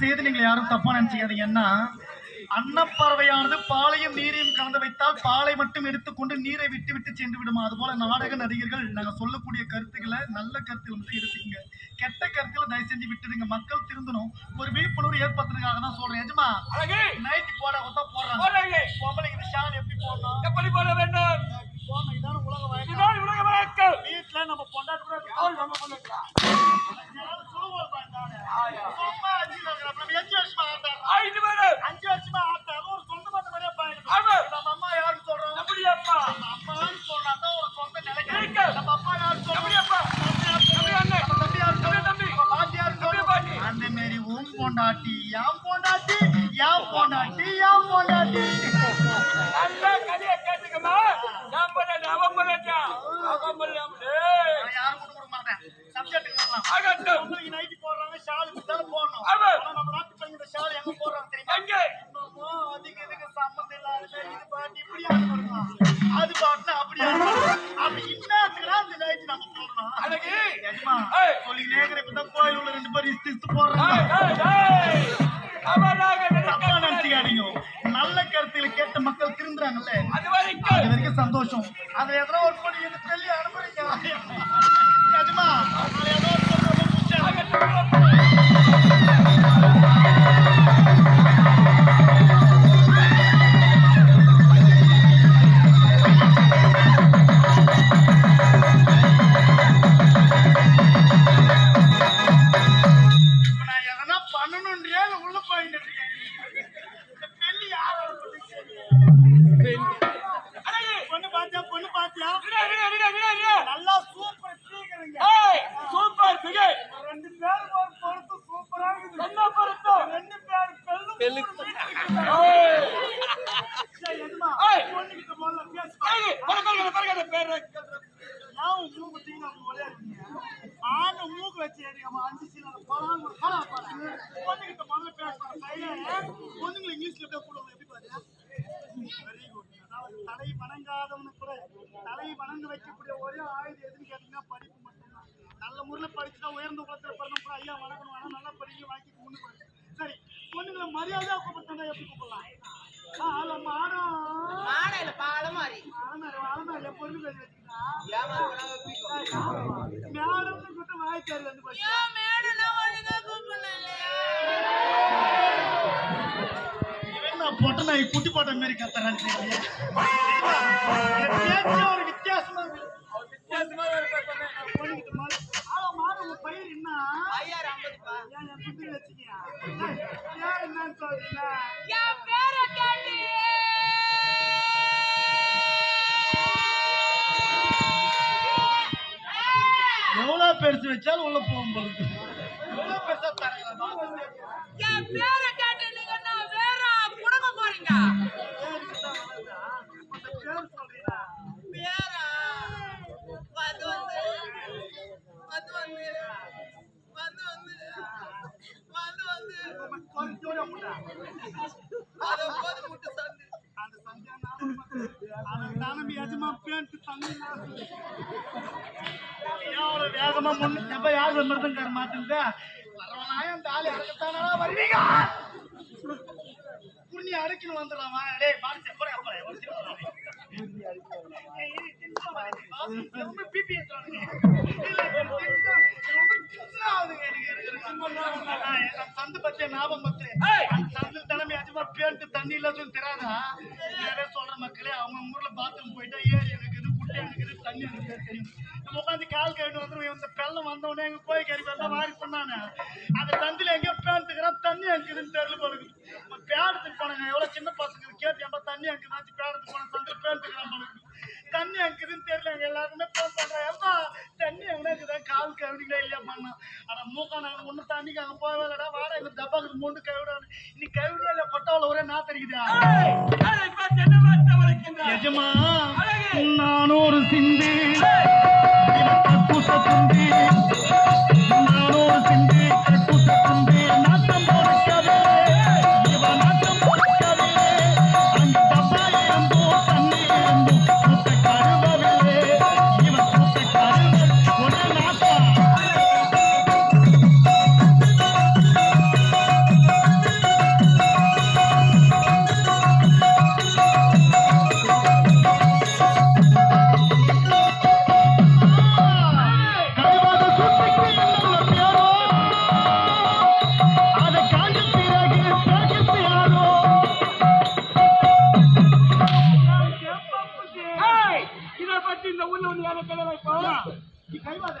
தயவு செய்து நீங்கள் யாரும் தப்பா நினைச்சுக்காதீங்கன்னா அன்னப்பறவையானது பாலையும் நீரையும் கலந்து வைத்தால் பாலை மட்டும் எடுத்துக்கொண்டு நீரை விட்டு விட்டு சென்று விடுமா? அதுபோல நாடக நடிகர்கள் நாங்க சொல்லக்கூடிய கருத்துக்களை நல்ல கருத்துக்களை மட்டும் எடுத்துக்கங்க. கெட்ட கருத்துக்களை தயவு செஞ்சு விட்டுடுங்க. மக்கள் திருந்தணும். ஒரு விழிப்புணர்வு ஏற்படுத்துறதுக்காக தான் சொல்றேன். எஜமா அழகு! நைட்டு போட ஒத்தா போடுறாங்க. பொம்பளைக்கு ஷால் எப்படி போடணும்? எப்படி போட வேண்டும்? இதான உலக வழக்கம். வீட்டுல நம்ம பொண்டாட்டி கூட நம்ம பண்ணிக்கலாம். பொண்டாட்டி, என் பொண்டாட்டி, என் பொண்டாட்டி, என் பொண்டாட்டி. நல்ல கதையை கேட்டுக்கமா நான் பண்ண அவன் பண்ணட்டான் அவன் பண்ணலாம் in the மாதிரி வளர்ந்து வைக்கக்கூடிய ஒரே ஆயுதம் எதுன்னு கேட்டீங்கன்னா படிப்பு மட்டும்தான். நல்ல முறையில் படிச்சுட்டா உயர்ந்த குலத்தில் பிறந்த கூட ஐயா வணங்கணும் ஆனால் நல்லா படிக்க வாங்கி முன்னுக்கு சரி பொண்ணுங்களை மரியாதை கூப்பிட்டா எப்படி கூப்பிடலாம்? பாலம் மாடம் மாடம் பாலம் மாதிரி ஆலமாரி பொண்ணு பேர் வச்சுக்கா மேடம் கூப்பிட்டு வாய் குட்டி பாட்டம் மாரி கத்துறான்னு தெரியல பெருசு வச்சாலும் உள்ள போகும் பெருசா தரீங்க என் பேரை கேட்டு நீங்க நான் வேற புடங்க போறீங்க. யஜமா பேண்ட் தண்ணி அவ்வளோ வேகமாக முன்னு எப்போ யார் மிருதங்கார மாட்டுங்க வரவனாயம் தாலி அடக்கத்தானா வருவீங்க? புண்ணி அடைக்கணும் வந்துடலாமா? டேய் பாடி செப்பரே அப்புறம் ரொம்ப பிபி ஏற்றுறானுங்க சந்து பத்திய ஞாபகம் பத்து சந்து அந்த சந்தில் தலைமை அதிகமா பேண்ட் தண்ணி இல்ல தெரியாதா நிறைய சொல்ற மக்களே அவங்க ஊர்ல பாத்ரூம் போயிட்டா ஏரி எனக்கு இது குட்டை எனக்கு இது தண்ணி எனக்கு தெரியும் உட்காந்து கால் கழுவிட்டு வந்துருவோம் இந்த பெல்லம் வந்த உடனே எங்க போய் கறி வந்தா மாறி சொன்னானே அந்த சந்தில எங்கேயோ பேண்ட்டுக்கிறான் தண்ணி அங்குதுன்னு தெரியல போலுக்கு பேடத்துக்கு போனாங்க எவ்வளவு சின்ன பசங்க கேட்டு எம்ப தண்ணி அங்குதாச்சு பேடத்துக்கு போன சந்தில பேண்ட்டுக்கிறான் போலுக்கு தண்ணி அங்குதுன்னு தெரியல எங்க எல்லாருமே போன் பண்றேன் ஏப்பா தண்ணி எவனாக்குதான் கால் கழுவிங்களா இல்லையா பண்ணா ஆனா மூக்கா நாங்க ஒண்ணு தண்ணிக்கு அங்க போகவே இல்லடா வாடா எங்க டப்பாக்கு மூண்டு கழுவிடாது நீ கழுவிடா இல்ல கொட்டாவில் ஒரே வார்த்தை வளர்க்கின்றாய்? எஜமா. நான் ஒரு சிந்து. கதவை கதவை கை வாங்க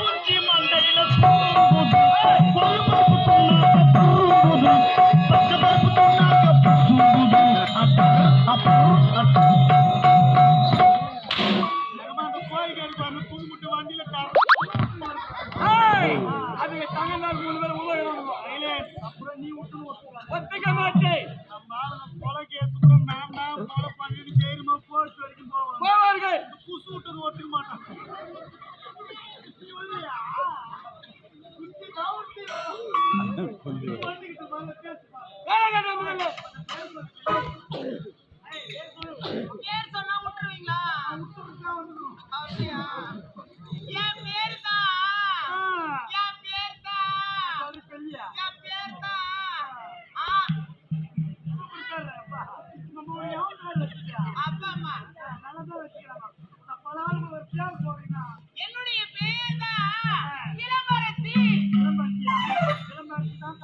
ஒத்துக்க மாட்டேன் கொலை கேஸுக்கு மேம் மேம் கொலை பண்ணிட்டு தைரியமா போலீஸ் வரைக்கும் போவாங்க போவார்கள். புசு விட்டது ஒத்துக்க மாட்டாங்க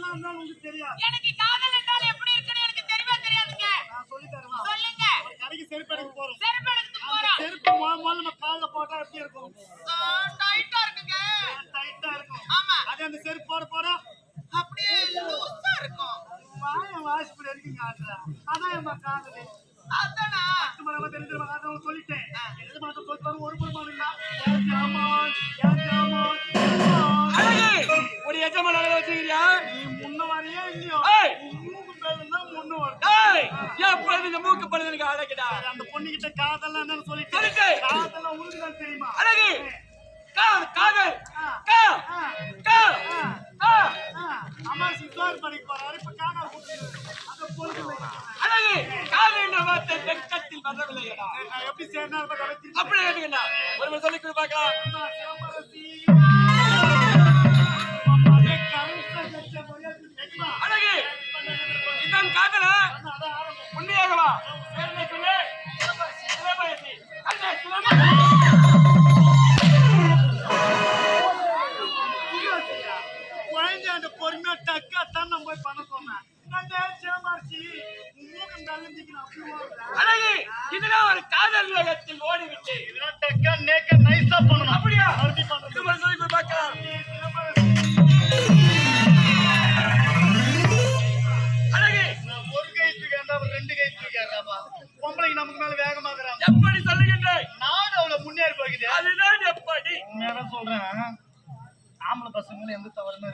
எனக்கு காதல் என்றால் எப்படி இருக்குன்னு எனக்கு தெரியவே தெரியாதுங்க. நான் சொல்லி தருவா சொல்லுங்க. ஒரு செருப்பு எடுக்க போறோம். செருப்பு எடுக்க போறோம் செருப்பு நம்ம கால்ல போட்டா எப்படி இருக்கும் டைட்டா இருக்குங்க. டைட்டா இருக்கும் ஆமா. அது அந்த செருப்பு போட போறோம் அப்படியே இருக்கும். வாய் வாய்ஸ் இப்படி இருக்குங்க ஆட்றா பொண்ணு இந்த மூக்கு பழுது எனக்கு அந்த பொண்ணு கிட்ட காதல் சொல்லிட்டு காதல் உருகுதான் தெரியுமா? அழகு. கா காதல். கா கா கா. அம்மா சித்தார் படிக்க போறாரு இப்ப காணா அந்த பொண்ணு அழகு. காதல் என்ற வார்த்தை வெக்கத்தில் வரவில்லையடா. எப்படி சேர்ந்தா அப்படி கேட்டுக்கண்டா. ஒரு முறை சொல்லி கொடு பார்க்கலாம். அழகு. இதான் காதலா? பொறுமையா டக்கா தான் போய் பண்ண சொன்னேன். அழகு இதெல்லாம் ஒரு காதல் உலகத்தில் ஓடிவிட்டு. இதெல்லாம் டக்கா நேக்க நைஸா பண்ணணும். அப்படியா? சொல்லி பார்க்கலாம் பொம்பளை நமக்கு மேல வேகமாக்குறாங்க எப்படி சொல்லுகின்ற நாடு அவ்வளவு முன்னேறி போகுது. அதுதான் எப்படி? சொல்றேன். ஆம்பளை பசங்களும் எந்த தவறுமே